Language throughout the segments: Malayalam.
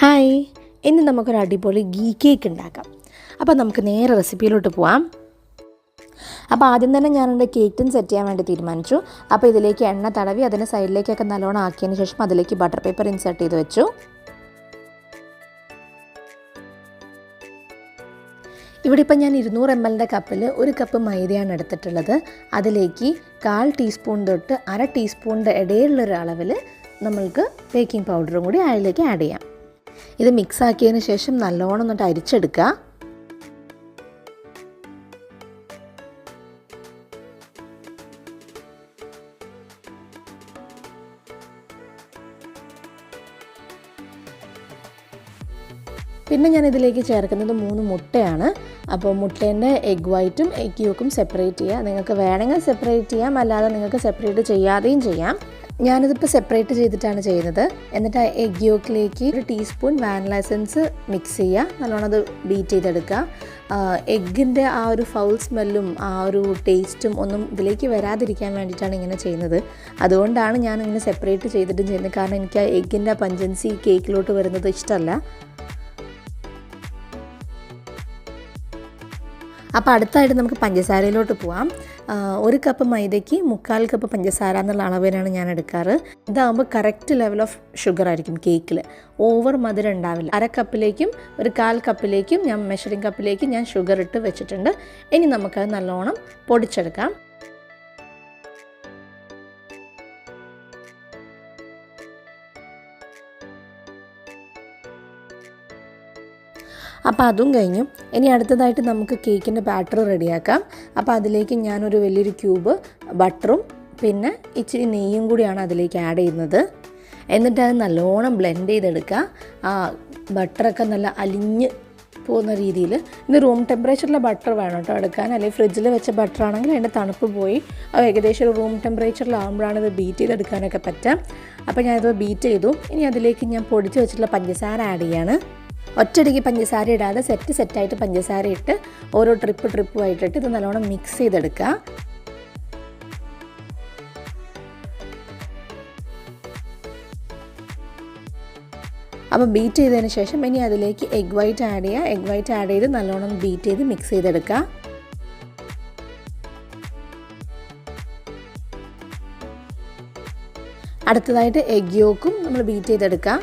ഹായ് ഇന്ന് നമുക്കൊരു അടിപൊളി ഗീ കേക്ക് ഉണ്ടാക്കാം. അപ്പോൾ നമുക്ക് നേരെ റെസിപ്പിയിലോട്ട് പോവാം. അപ്പോൾ ആദ്യം തന്നെ ഞാൻ എന്റെ കേക്ക് ടിൻ സെറ്റ് ചെയ്യാൻ വേണ്ടി തീരുമാനിച്ചു. അപ്പോൾ ഇതിലേക്ക് എണ്ണ തടവി അതിന്റെ സൈഡിലേക്കൊക്കെ നല്ലോണം ആക്കിയതിന് ശേഷം അതിലേക്ക് ബട്ടർ പേപ്പർ ഇൻസേർട്ട് ചെയ്ത് വെച്ചു. ഇവിടെ ഇപ്പം ഞാൻ ഇരുന്നൂറ് എം എല്ലിന്റെ കപ്പിൽ ഒരു കപ്പ് മൈദയാണ് എടുത്തിട്ടുള്ളത്. അതിലേക്ക് കാൽ ടീസ്പൂൺ തൊട്ട് അര ടീസ്പൂണിന്റെ ഇടയിലുള്ളൊരളവിൽ നമ്മൾക്ക് ബേക്കിംഗ് പൗഡറും കൂടി അതിലേക്ക് ആഡ് ചെയ്യാം. ഇത് മിക്സ് ആക്കിയതിന് ശേഷം നല്ലോണം എന്നിട്ട് അരിച്ചെടുക്കുക. പിന്നെ ഞാൻ ഇതിലേക്ക് ചേർക്കുന്നത് മൂന്ന് മുട്ടയാണ്. അപ്പോൾ മുട്ടേന്റെ എഗ് വൈറ്റും എഗ് യോക്കും സെപ്പറേറ്റ് ചെയ്യുക. നിങ്ങൾക്ക് വേണമെങ്കിൽ സെപ്പറേറ്റ് ചെയ്യാം. അല്ലാതെ നിങ്ങൾക്ക് സെപ്പറേറ്റ് ചെയ്യാതെയും ചെയ്യാം. ഞാനിതിപ്പോൾ സെപ്പറേറ്റ് ചെയ്തിട്ടാണ് ചെയ്യുന്നത്. എന്നിട്ട് ആ എഗ് യോക്കിലേക്ക് ഒരു ടീസ്പൂൺ വാനില എസൻസ് മിക്സ് ചെയ്യുക. നല്ലോണം അത് ബീറ്റ് ചെയ്തെടുക്കുക. എഗ്ഗിന്റെ ആ ഒരു ഫൗൾ സ്മെല്ലും ആ ഒരു ടേസ്റ്റും ഒന്നും ഇതിലേക്ക് വരാതിരിക്കാൻ വേണ്ടിയിട്ടാണ് ഇങ്ങനെ ചെയ്യുന്നത്. അതുകൊണ്ടാണ് ഞാൻ ഇങ്ങനെ സെപ്പറേറ്റ് ചെയ്തിട്ടും ചെയ്യുന്നത്. കാരണം എനിക്ക് ആ എഗ്ഗിന്റെ പഞ്ചൻസി കേക്കിലോട്ട് വരുന്നത് ഇഷ്ടമല്ല. അപ്പോൾ അടുത്തായിട്ട് നമുക്ക് പഞ്ചസാരയിലോട്ട് പോവാം. ഒരു കപ്പ് മൈദയ്ക്ക് മുക്കാൽ കപ്പ് പഞ്ചസാര എന്നുള്ള അളവിലാണ് ഞാൻ എടുക്കാറ്. ഇതാകുമ്പോൾ കറക്റ്റ് ലെവൽ ഓഫ് ഷുഗർ ആയിരിക്കും കേക്കിൽ ഓവർ മധുരം ഉണ്ടാവില്ല. അര കപ്പിലേക്കും ഒരു കാൽ കപ്പിലേക്കും ഞാൻ മെഷറിംഗ് കപ്പിലേക്കും ഞാൻ ഷുഗർ ഇട്ട് വെച്ചിട്ടുണ്ട്. ഇനി നമുക്കത് നല്ലോണം പൊടിച്ചെടുക്കാം. അപ്പോൾ അതും കഴിഞ്ഞു. ഇനി അടുത്തതായിട്ട് നമുക്ക് കേക്കിന്റെ ബാറ്റർ റെഡിയാക്കാം. അപ്പോൾ അതിലേക്ക് ഞാനൊരു വലിയൊരു ക്യൂബ് ബട്ടറും പിന്നെ ഇച്ചിരി നെയ്യും കൂടിയാണ് അതിലേക്ക് ആഡ് ചെയ്യുന്നത്. എന്നിട്ട് അത് നല്ലോണം ബ്ലെൻഡ് ചെയ്തെടുക്കുക. ആ ബട്ടറൊക്കെ നല്ല അലിഞ്ഞ് പോകുന്ന രീതിയിൽ. ഇത് റൂം ടെമ്പറേച്ചറിലെ ബട്ടർ വേണം കേട്ടോ എടുക്കാൻ. അല്ലെങ്കിൽ ഫ്രിഡ്ജിൽ വെച്ച ബട്ടർ ആണെങ്കിൽ അതിന്റെ തണുപ്പ് പോയി. അത് ഏകദേശം ഒരു റൂം ടെമ്പറേച്ചറിലാകുമ്പോഴാണ് ഇത് ബീറ്റ് ചെയ്തെടുക്കാനൊക്കെ പറ്റുക. അപ്പോൾ ഞാനിത് ബീറ്റ് ചെയ്തു. ഇനി അതിലേക്ക് ഞാൻ പൊടിച്ച് വെച്ചിട്ടുള്ള പഞ്ചസാര ആഡ് ചെയ്യാണ്. ഒറ്റയടിക്ക് പഞ്ചസാര ഇടാതെ സെറ്റ് സെറ്റായിട്ട് പഞ്ചസാര ഇട്ട് ഓരോ ട്രിപ്പ് ട്രിപ്പുമായിട്ടിട്ട് ഇത് നല്ലോണം മിക്സ് ചെയ്തെടുക്കുക. അപ്പോൾ ബീറ്റ് ചെയ്തതിന് ശേഷം ഇനി അതിലേക്ക് എഗ് വൈറ്റ് ആഡ് ചെയ്യുക. എഗ് വൈറ്റ് ആഡ് ചെയ്ത് നല്ലോണം ബീറ്റ് ചെയ്ത് മിക്സ് ചെയ്തെടുക്കുക. അടുത്തതായിട്ട് എഗ് യോക്കും നമ്മൾ ബീറ്റ് ചെയ്തെടുക്കുക.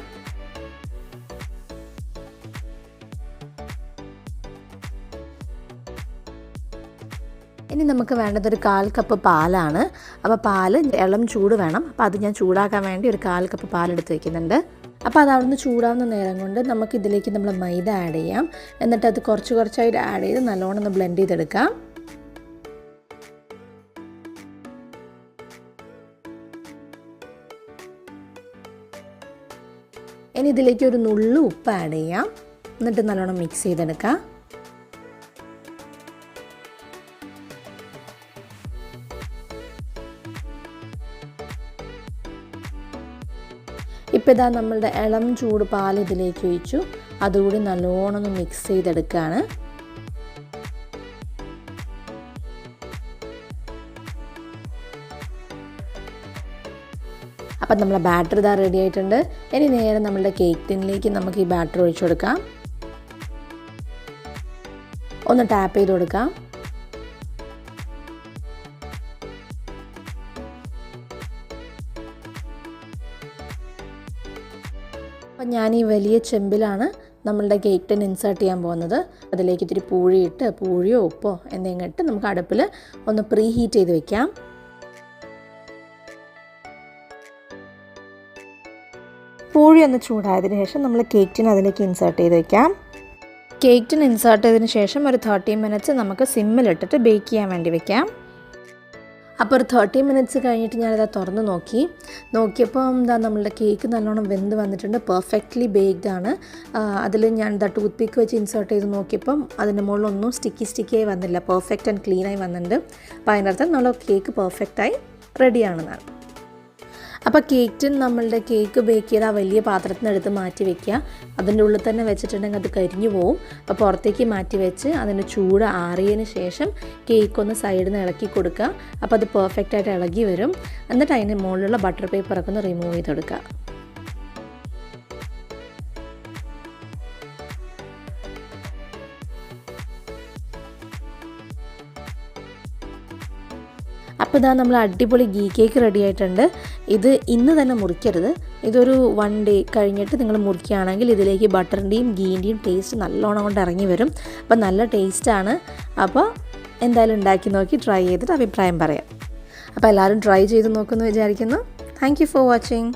ഇനി നമുക്ക് വേണ്ടത് ഒരു കാൽ കപ്പ് പാലാണ്. അപ്പോൾ പാൽ ഇളം ചൂട് വേണം. അപ്പോൾ അത് ഞാൻ ചൂടാക്കാൻ വേണ്ടി ഒരു കാൽ കപ്പ് പാലെടുത്ത് വയ്ക്കുന്നുണ്ട് അപ്പോൾ അത് അവിടുന്ന് ചൂടാവുന്ന നേരം കൊണ്ട് നമുക്ക് ഇതിലേക്ക് നമ്മൾ മൈദ ആഡ് ചെയ്യാം. എന്നിട്ട് അത് കുറച്ച് കുറച്ചായിട്ട് ആഡ് ചെയ്ത് നല്ലോണം ഒന്ന് ബ്ലെൻഡ് ചെയ്തെടുക്കാം. ഇനി ഇതിലേക്ക് ഒരു നുള്ളു ഉപ്പ് ആഡ് ചെയ്യാം. എന്നിട്ട് നല്ലോണം മിക്സ് ചെയ്തെടുക്കാം. ഇപ്പോൾ ഇതാ നമ്മളുടെ ഇളം ചൂട് പാൽ ഇതിലേക്ക് ഒഴിച്ചു. അതുകൂടി നല്ലോണം ഒന്ന് മിക്സ് ചെയ്തെടുക്കുകയാണ് അപ്പം നമ്മളെ ബാറ്റർ ഇതാ റെഡി ആയിട്ടുണ്ട്. ഇനി നേരെ നമ്മളുടെ കേക്ക് ടിന്നിലേക്ക് നമുക്ക് ഈ ബാറ്റർ ഒഴിച്ചു കൊടുക്കാം. ഒന്ന് ടാപ്പ് ചെയ്ത് കൊടുക്കാം. അപ്പം ഞാൻ ഈ വലിയ ചെമ്പിലാണ് നമ്മളുടെ കേക്ക് ടിൻ ഇൻസേർട്ട് ചെയ്യാൻ പോകുന്നത്. അതിലേക്ക് ഇത്തിരി പൂഴിയിട്ട് പൂഴിയോ ഉപ്പോ എന്തെങ്കിലും ഇട്ട് നമുക്ക് അടുപ്പിൽ ഒന്ന് പ്രീ ഹീറ്റ് ചെയ്ത് വെക്കാം. പൂഴി ഒന്ന് ചൂടായതിനു ശേഷം നമ്മൾ കേക്ക് ടിൻ അതിലേക്ക് ഇൻസേർട്ട് ചെയ്ത് വെക്കാം. കേക്ക് ടിൻ ഇൻസേർട്ട് ചെയ്തതിന് ശേഷം ഒരു തേർട്ടി മിനിറ്റ്സ് നമുക്ക് സിമ്മിലിട്ടിട്ട് ബേക്ക് ചെയ്യാൻ വേണ്ടി വെക്കാം. അപ്പോൾ ഒരു തേർട്ടി മിനിറ്റ്സ് കഴിഞ്ഞിട്ട് ഞാനിത് തുറന്ന് നോക്കി. നോക്കിയപ്പോൾ എന്താ നമ്മളുടെ കേക്ക് നല്ലോണം വെന്ത് വന്നിട്ടുണ്ട്. പെർഫെക്റ്റ്ലി ബേക്ക്ഡ് ആണ്. അതിൽ ഞാൻ ഇതാ ടൂത്ത് പിക്ക് വെച്ച് ഇൻസേർട്ട് ചെയ്ത് നോക്കിയപ്പം അതിന്റെ മുകളിലൊന്നും സ്റ്റിക്കി ആയി വന്നില്ല. പെർഫെക്റ്റ് ആൻഡ് ക്ലീനായി വന്നിട്ടുണ്ട്. അപ്പോൾ അതിന്റെ അർത്ഥം നമ്മൾ കേക്ക് പെർഫെക്റ്റായി റെഡിയാണെന്നാണ് അപ്പോൾ കേക്ക് നമ്മളുടെ കേക്ക് ബേക്ക് ചെയ്ത് ആ വലിയ പാത്രത്തിനടുത്ത് മാറ്റി വെക്കുക. അതിന്റെ ഉള്ളിൽ തന്നെ വെച്ചിട്ടുണ്ടെങ്കിൽ അത് കരിഞ്ഞു പോവും. അപ്പോൾ പുറത്തേക്ക് മാറ്റി വെച്ച് അതിന്റെ ചൂട് ആറിയതിന് ശേഷം കേക്ക് ഒന്ന് സൈഡിൽ നിന്ന് ഇളക്കി കൊടുക്കുക. അപ്പോൾ അത് പെർഫെക്റ്റായിട്ട് ഇളകി വരും. എന്നിട്ട് അതിന്റെ മുകളിലുള്ള ബട്ടർ പേപ്പറൊക്കെ ഒന്ന് റിമൂവ് ചെയ്തെടുക്കുക അപ്പോൾ ഇതാ നമ്മൾ അടിപൊളി ഗീ കേക്ക് റെഡി ആയിട്ടുണ്ട്. ഇത് ഇന്ന് തന്നെ മുറിക്കരുത്. ഇതൊരു വൺ ഡേ കഴിഞ്ഞിട്ട് നിങ്ങൾ മുറിക്കുകയാണെങ്കിൽ ഇതിലേക്ക് ബട്ടറിന്റെയും ഗീന്റെയും ടേസ്റ്റ് നല്ലോണം കൊണ്ട് ഇറങ്ങി വരും. അപ്പോൾ നല്ല ടേസ്റ്റാണ് അപ്പോൾ എന്തായാലും ഉണ്ടാക്കി നോക്കി ട്രൈ ചെയ്തിട്ട് അഭിപ്രായം പറയാം. അപ്പോൾ എല്ലാവരും ട്രൈ ചെയ്ത് നോക്കുമെന്ന് വിചാരിക്കുന്നു. Thank for watching